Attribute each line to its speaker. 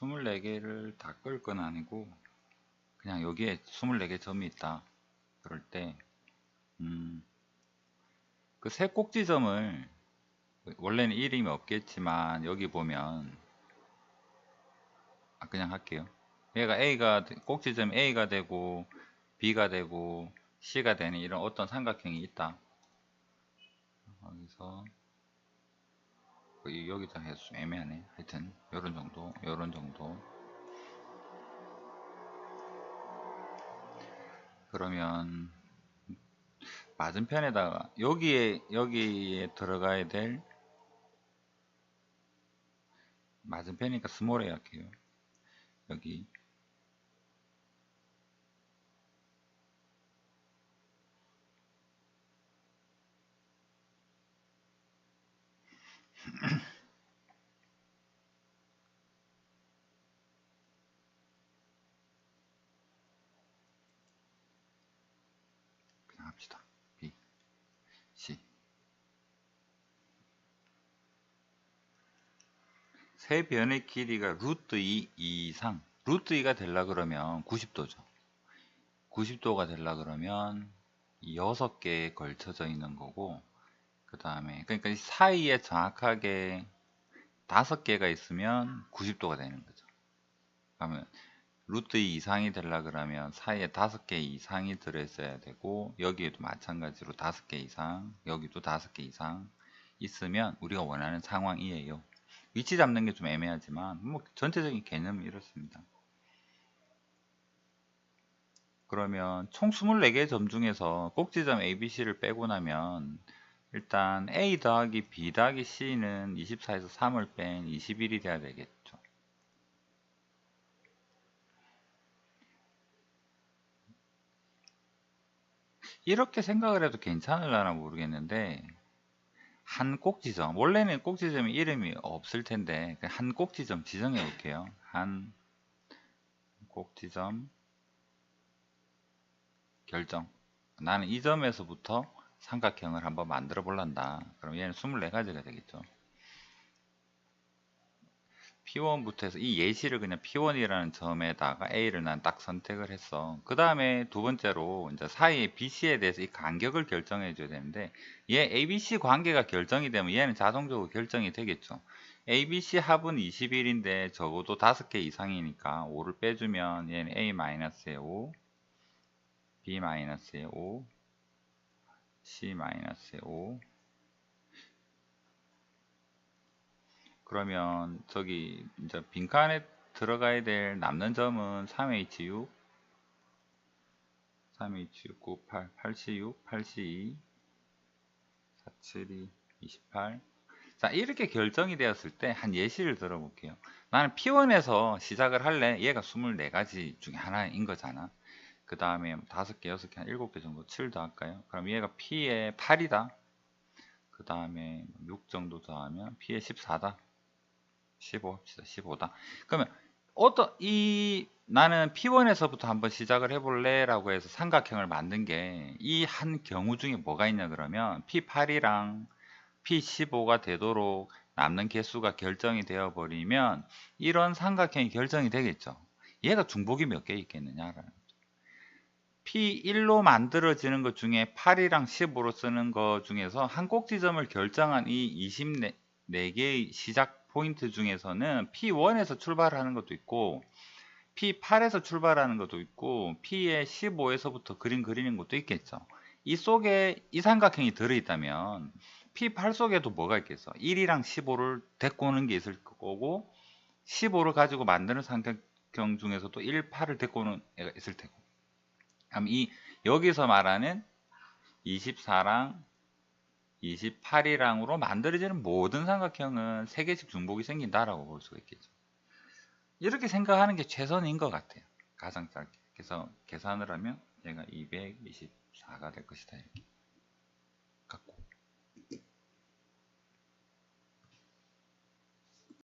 Speaker 1: 24개를 다 끌 건 아니고 그냥 여기에 24개 점이 있다. 그럴 때 음, 그 세 꼭지점을 원래는 이름이 없겠지만 여기 보면 아 그냥 할게요. 얘가 A가 꼭지점 A가 되고 B가 되고 C가 되는 이런 어떤 삼각형이 있다. 여기서 여기다 해서 좀 애매하네. 하여튼 요런 정도 요런 정도. 그러면 맞은편에다가 여기에 여기에 들어가야 될 맞은편이니까 스몰 A 할게요. 여기 세 변의 길이가 루트 2 이상. 루트 2가 되려 그러면 90도죠. 90도가 되려 그러면 6개에 걸쳐져 있는 거고 그 다음에 그러니까 이 사이에 정확하게 5개가 있으면 90도가 되는 거죠. 그러면 루트 2 이상이 되려 그러면 사이에 5개 이상이 들어있어야 되고 여기에도 마찬가지로 5개 이상 여기도 5개 이상 있으면 우리가 원하는 상황이에요. 위치 잡는 게 좀 애매하지만 뭐 전체적인 개념은 이렇습니다. 그러면 총 24개 점 중에서 꼭지점 ABC를 빼고 나면 일단 A 더하기 B 더하기 C는 24에서 3을 뺀 21이 돼야 되겠죠. 이렇게 생각을 해도 괜찮을라나 모르겠는데 한 꼭지점. 원래는 꼭지점이 이름이 없을 텐데 한 꼭지점 지정해 볼게요. 한 꼭지점 결정. 나는 이 점에서부터 삼각형을 한번 만들어 볼란다. 그럼 얘는 24가지가 되겠죠 P1부터 해서 이 예시를 그냥 P1이라는 점에다가 A를 난 딱 선택을 했어. 그 다음에 두 번째로 이제 사이에 BC에 대해서 이 간격을 결정해 줘야 되는데 얘 ABC 관계가 결정이 되면 얘는 자동적으로 결정이 되겠죠. ABC 합은 21인데 적어도 5개 이상이니까 5를 빼주면 얘는 A-에 5, B-에 5, C-에 5 그러면 저기 이제 빈칸에 들어가야 될 남는 점은 3H6 3H6 9 8 8C6 8C2 472 28 자, 이렇게 결정이 되었을 때 한 예시를 들어볼게요. 나는 P1에서 시작을 할래. 얘가 24가지 중에 하나인 거잖아. 그 다음에 5개, 6개, 한 7개 정도 7도 할까요? 그럼 얘가 P의 8이다. 그 다음에 6 정도 더하면 P의 14다. 15 합시다. 15다. 그러면 어떤 이 나는 P1에서부터 한번 시작을 해볼래 라고 해서 삼각형을 만든 게 이 한 경우 중에 뭐가 있냐 그러면 P8이랑 P15가 되도록 남는 개수가 결정이 되어 버리면 이런 삼각형이 결정이 되겠죠. 얘가 중복이 몇 개 있겠느냐라는 거죠. P1로 만들어지는 것 중에 8이랑 15로 쓰는 것 중에서 한 꼭지점을 결정한 이 24개의 시작 포인트 중에서는 P1에서 출발하는 것도 있고 P8에서 출발하는 것도 있고 P의 15에서부터 그림 그리는 것도 있겠죠. 이 속에 이 삼각형이 들어있다면 P8 속에도 뭐가 있겠어? 1이랑 15를 데리고 오는 게 있을 거고 15를 가지고 만드는 삼각형 중에서도 1, 8을 데리고 오는 애가 있을 테고 그럼 이 여기서 말하는 24랑 28이랑으로 만들어지는 모든 삼각형은 3개씩 중복이 생긴다라고 볼 수가 있겠죠. 이렇게 생각하는 게 최선인 것 같아요. 가장 짧게. 그래서 계산을 하면 얘가 224가 될 것이다. 이렇게.